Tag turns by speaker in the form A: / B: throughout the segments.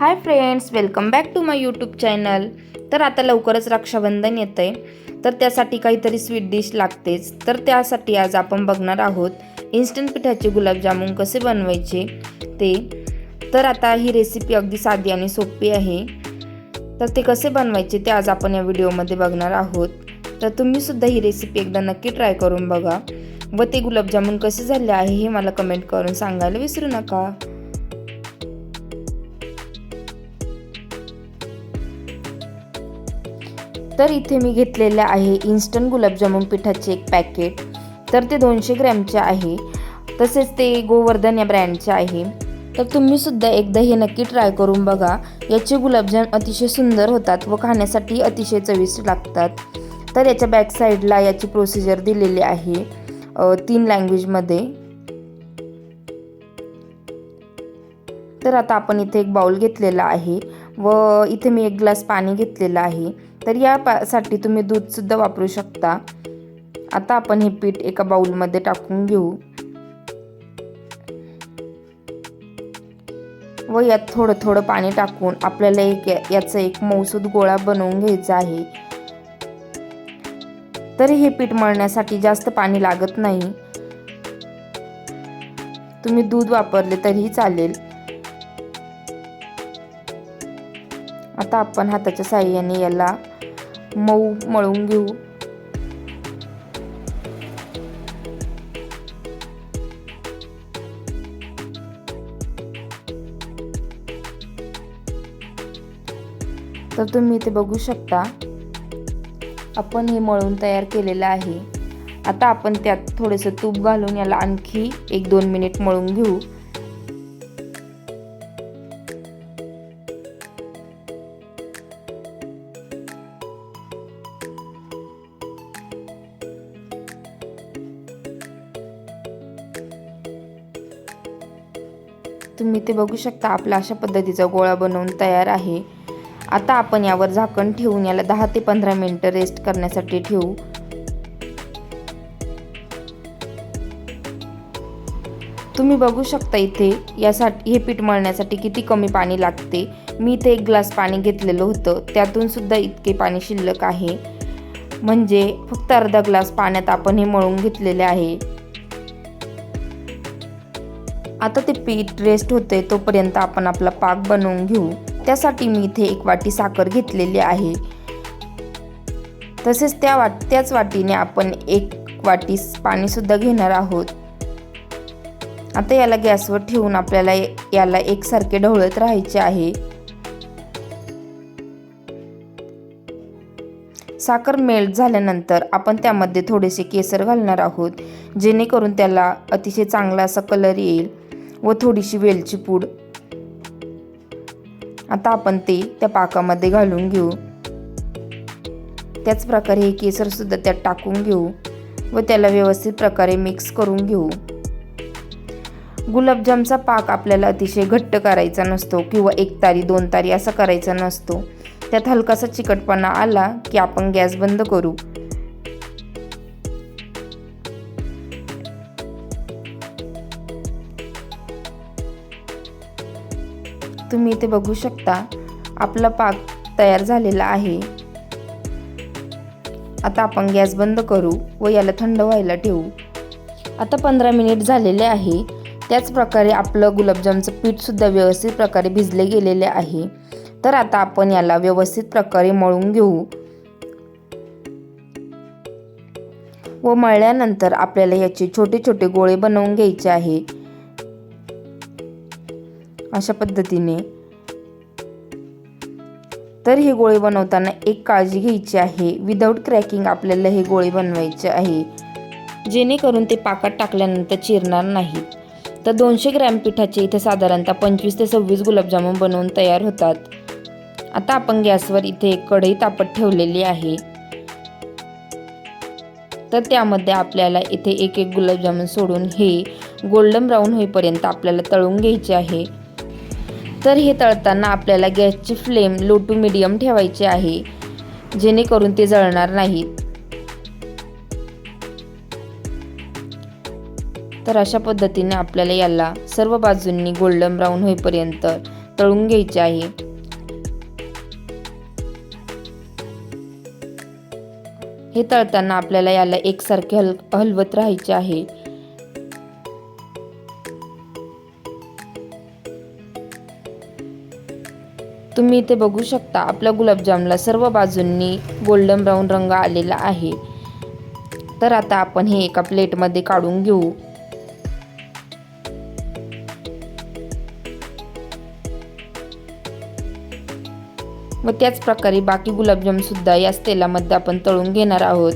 A: Hi friends welcome back to my YouTube channel. तर आता लवकरच रक्षाबंधन येतं आहे तर त्यासाठी काहीतरी स्वीट डिश लागतेच. तर त्यासाठी आज आपण बघणार आहोत इन्स्टंट पिठाचे गुलाबजामुन कसे बनवायचे ते. तर आता ही रेसिपी अगदी साधी आणि सोपी आहे. तर ते कसे बनवायचे ते आज आपण या व्हिडिओमध्ये बघणार आहोत. तर तुम्हीसुद्धा ही रेसिपी एकदा नक्की ट्राय करून बघा. व ते गुलाबजामुन कसे झाले आहे हे मला कमेंट करून सांगायला विसरू नका. तर इथे मी घेतलेले आहे इन्स्टंट गुलाबजामुन पिठाचे एक पॅकेट तर ते दोनशे ग्रॅमचे आहे. तसेच ते गोवर्धन या ब्रँडचे आहे. तर तुम्ही सुद्धा एकदा हे नक्की ट्राय करून बघा. याचे गुलाबजाम अतिशय सुंदर होतात व खाण्यासाठी अतिशय चविष्ट लागतात. तर याच्या बॅक साईडला याची प्रोसिजर दिलेली आहे तीन लँग्वेजमध्ये तर आता आपण इथे एक बाउल घेतलेला आहे. व इथे मी एक ग्लास पाणी घेतलेलं आहे. तर या तुम्ही दूधसुद्धा वापरू शकता. आता आपण हे पीठ एका बाऊलमध्ये टाकून घेऊ. व यात थोडं थोडं पाणी टाकून आपल्याला एक याचा एक मौसूद गोळा बनवून घ्यायचा आहे. तर हे पीठ मळण्यासाठी जास्त पाणी लागत नाही. तुम्ही दूध वापरले तरीही चालेल. आता आपण हाताच्या साह्याने याला मऊ मळून घेऊ. तर तुम्ही इथे बघू शकता आपण हे मळून तयार केलेलं आहे. आता आपण त्यात थोडंसं तूप घालून याला आणखी एक दोन मिनिट मळून घेऊ. तुम्ही ते बघू शकता. आपला अशा पद्धतीचा गोळा बनवून तयार आहे. आता आपण यावर झाकण ठेवून याला दहा ते पंधरा मिनटं रेस्ट करण्यासाठी ठेवू. तुम्ही बघू शकता इथे यासाठी हे पीठ मळण्यासाठी किती कमी पाणी लागते. मी इथे एक ग्लास पाणी घेतलेलं होतं. त्यातून सुद्धा इतके पाणी शिल्लक आहे. म्हणजे फक्त अर्धा ग्लास पाण्यात आपण हे मळून घेतलेले आहे. आता ते पीठ रेस्ट होते तोपर्यंत आपण आपला पाक बनवून घेऊ. त्यासाठी मी इथे एक वाटी साखर घेतलेली आहे. तसेच त्या वाट त्याच वाटीने आपण एक वाटी पाणीसुद्धा घेणार आहोत. आता याला गॅसवर ठेवून आपल्याला याला एकसारखे ढवळत राहायचे आहे. साखर मेल्ट झाल्यानंतर आपण त्यामध्ये थोडेसे केसर घालणार आहोत जेणेकरून त्याला अतिशय चांगला असा कलर येईल व थोडीशी वेलची पूड. आता आपण ते त्या पाकामध्ये घालून घेऊ. त्याच प्रकारे हे केसर सुद्धा त्यात टाकून घेऊ व त्याला व्यवस्थित प्रकारे मिक्स करून घेऊ. गुलाबजामचा पाक आपल्याला अतिशय घट्ट करायचा नसतो किंवा एक तारी दोन तारी असा करायचा नसतो. त्यात हलकासा चिकटपणा आला की आपण गॅस बंद करू. तुम्ही इथे बघू शकता आपला पाक तयार झालेला आहे. आता आपण गॅस बंद करू व याला थंड व्हायला ठेवू. आता पंधरा मिनिट झालेले आहे. त्याच प्रकारे आपलं गुलाबजामचं पीठसुद्धा व्यवस्थित प्रकारे भिजले गेलेले आहे. तर आता आपण याला व्यवस्थित प्रकारे मळून घेऊ. व मळल्यानंतर आपल्याला याचे छोटे छोटे गोळे बनवून घ्यायचे आहे. अशा पद्धतीने. तर हे गोळे बनवताना एक काळजी घ्यायची आहे. विदाऊट क्रॅकिंग आपल्याला हे गोळे बनवायचे आहे. जेणेकरून ते पाकात टाकल्यानंतर चिरणार नाहीत. तर दोनशे ग्रॅम पिठाचे इथे साधारणतः पंचवीस ते सव्वीस गुलाबजामुन बनवून तयार होतात. आता आपण गॅसवर इथे एक कढई तापत ठेवलेली आहे. तर त्यामध्ये आपल्याला इथे एक एक गुलाबजामुन सोडून हे गोल्डन ब्राऊन होईपर्यंत आपल्याला तळून घ्यायचे आहे. तर हे तळताना आपल्याला गॅसची फ्लेम लो टू मिडियम ठेवायची आहे जेणेकरून ते जळणार नाहीत. तर अशा पद्धतीने आपल्याला याला सर्व बाजूंनी गोल्डन ब्राऊन होईपर्यंत तळून घ्यायचे आहे. हे तळताना आपल्याला याला एकसारखे हल हलवत राहायचे आहे. तुम्ही इथे बघू शकता आपल्या गुलाबजामला सर्व बाजूंनी गोल्डन ब्राऊन रंग आलेला आहे. तर आता आपण हे एका प्लेटमध्ये काढून घेऊ. व त्याच प्रकारे बाकी गुलाबजामसुद्धा याच तेलामध्ये आपण तळून घेणार आहोत.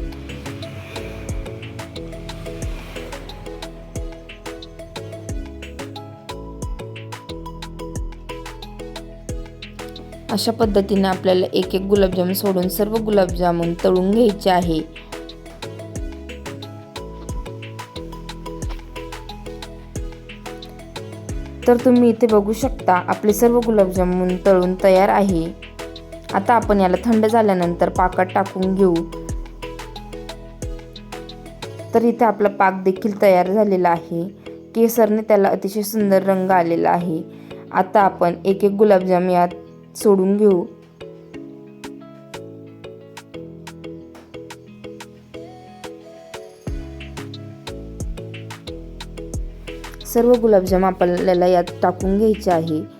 A: अशा पद्धतीने आपल्याला एक एक गुलाबजाम सोडून सर्व गुलाबजामुन तळून घ्यायचे आहे. तर तुम्ही इथे बघू शकता आपले सर्व गुलाबजामुन तळून तयार आहे. आता आपण याला थंड झाल्यानंतर पाकात टाकून घेऊ. तर इथे आपला पाक देखील तयार झालेला आहे. केसरने त्याला अतिशय सुंदर रंग आलेला आहे. आता आपण एक एक गुलाबजाम यात सोडून घेऊ. सर्व गुलाबजाम आपल्याला यात टाकून घ्यायचे आहे.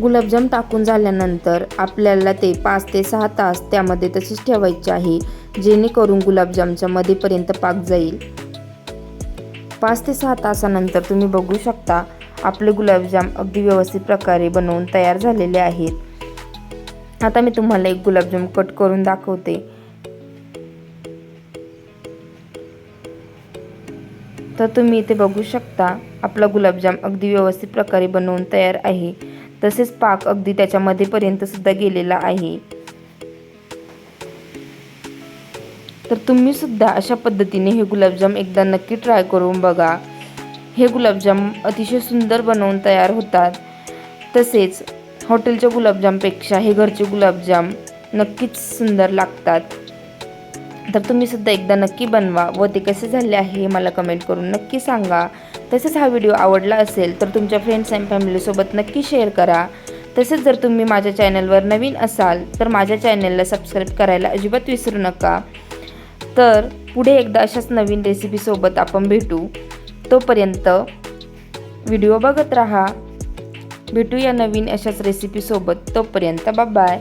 A: गुलाबजाम टाकून झाल्यानंतर आपल्याला ते पाच ते सहा तास त्यामध्ये तसेच ठेवायचे आहे जेणेकरून गुलाबजामच्या मध्येपर्यंत पाक जाईल. पाच ते सहा तासानंतर तुम्ही बघू शकता आपले गुलाबजाम अगदी व्यवस्थित प्रकारे बनवून तयार झालेले आहेत. आता मी तुम्हाला एक गुलाबजाम कट करून दाखवते. तर तुम्ही इथे बघू शकता आपला गुलाबजाम अगदी व्यवस्थित प्रकारे बनवून तयार आहे. तसेच पाक अगदी त्याच्यामध्येपर्यंत सुद्धा गेलेला आहे. तर तुम्ही सुद्धा अशा पद्धतीने हे गुलाबजाम एकदा नक्की ट्राय करून बघा. हे गुलाबजाम अतिशय सुंदर बनवून तयार होतात. तसेच हॉटेलच्या गुलाबजामपेक्षा हे घरचे गुलाबजाम नक्कीच सुंदर लागतात. तर तुम्ही सुद्धा एकदा नक्की बनवा व ते कसे झाले आहे हे मला कमेंट करून नक्की सांगा. तसेच हा व्हिडिओ आवडला असेल तर तुमच्या फ्रेंड्स अँड फॅमिलीसोबत नक्की शेअर करा. तसेच जर तुम्ही माझ्या चॅनलवर नवीन असाल तर माझ्या चॅनलला सबस्क्राईब करायला अजिबात विसरू नका. तर पुढे एकदा अशाच नवीन रेसिपीसोबत आपण भेटू. तोपर्यंत व्हिडिओ बघत राहा. भेटूया नवीन अशाच रेसिपीसोबत तोपर्यंत बाय